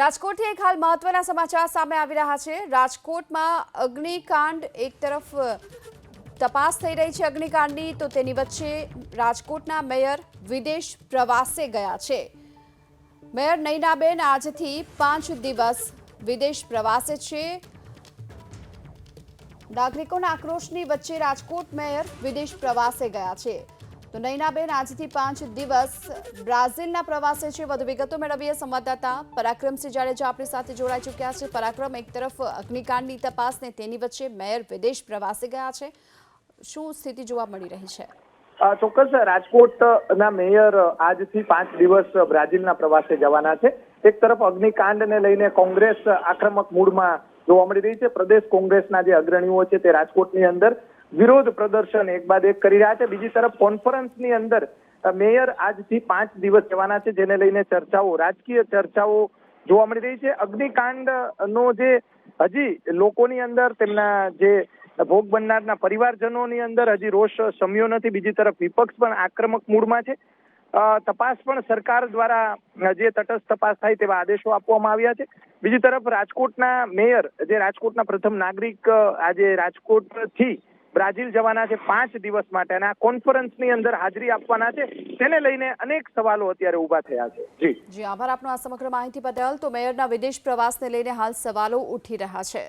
રાજકોટથી એક હાલ મહત્વના સમાચાર સામે આવી રહ્યા છે. રાજકોટમાં અગ્નિકાંડ એક તરફ તપાસ થઈ રહી છે અગ્નિકાંડની. તો તેની વચ્ચે રાજકોટના મેયર વિદેશ પ્રવાસે ગયા છે. મેયર નૈનાબેન આજથી પાંચ દિવસ વિદેશ પ્રવાસે છે. નાગરિકોના આક્રોશની વચ્ચે રાજકોટ મેયર વિદેશ પ્રવાસે ગયા છે. તો નૈનાબેન, આજથી પાંચ દિવસ બ્રાઝિલના પ્રવાસે છે. વધુ વિગતો મેળવીએ. સંવાદદાતા પરાક્રમસિંહ જાડેજા આપણી સાથે જોડાઈ ચૂક્યા છે. પરાક્રમ એક તરફ અગ્નિકાંડની તપાસ ને તેની વચ્ચે મેયર વિદેશ પ્રવાસે ગયા છે. શું સ્થિતિ જોવા મળી રહી છે? ચોક્કસ રાજકોટના મેયર આજથી પાંચ દિવસ બ્રાઝિલના પ્રવાસે જવાના છે. એક તરફ અગ્નિકાંડને લઈને કોંગ્રેસ આક્રમક મૂડમાં જોવા મળી રહી છે. પ્રદેશ કોંગ્રેસના જે અગ્રણીઓ છે તે રાજકોટની અંદર વિરોધ પ્રદર્શન એક બાદ એક કરી રહ્યા છે. બીજી તરફ કોન્ફરન્સની અંદર મેયર આજથી પાંચ દિવસ જવાના છે, જેને લઈને ચર્ચાઓ, રાજકીય ચર્ચાઓ જોવા મળી રહી છે. અગ્નિકાંડનો જે હજી લોકોની અંદર તેમના જે ભોગ બનનારના પરિવારજનોની અંદર હજી રોષ શમ્યો નથી. બીજી તરફ વિપક્ષ પણ આક્રમક મૂડમાં છે. તપાસ પણ સરકાર દ્વારા જે તટસ્થ તપાસ થાય તેવા આદેશો આપવામાં આવ્યા છે. બીજી તરફ રાજકોટના મેયર, જે રાજકોટના પ્રથમ નાગરિક આજે રાજકોટથી બ્રાઝિલ જવાના છે પાંચ દિવસ માટેના. કોન્ફરન્સની અંદર હાજરી આપવાના છે. તેને લઈને અનેક સવાલો અત્યારે ઊભા થયા છે. જી. જી, આભાર આપનો આ સમગ્ર માહિતી બદલ. તો મેયરના વિદેશ પ્રવાસને લઈને હાલ સવાલો ઉઠી રહ્યા છે.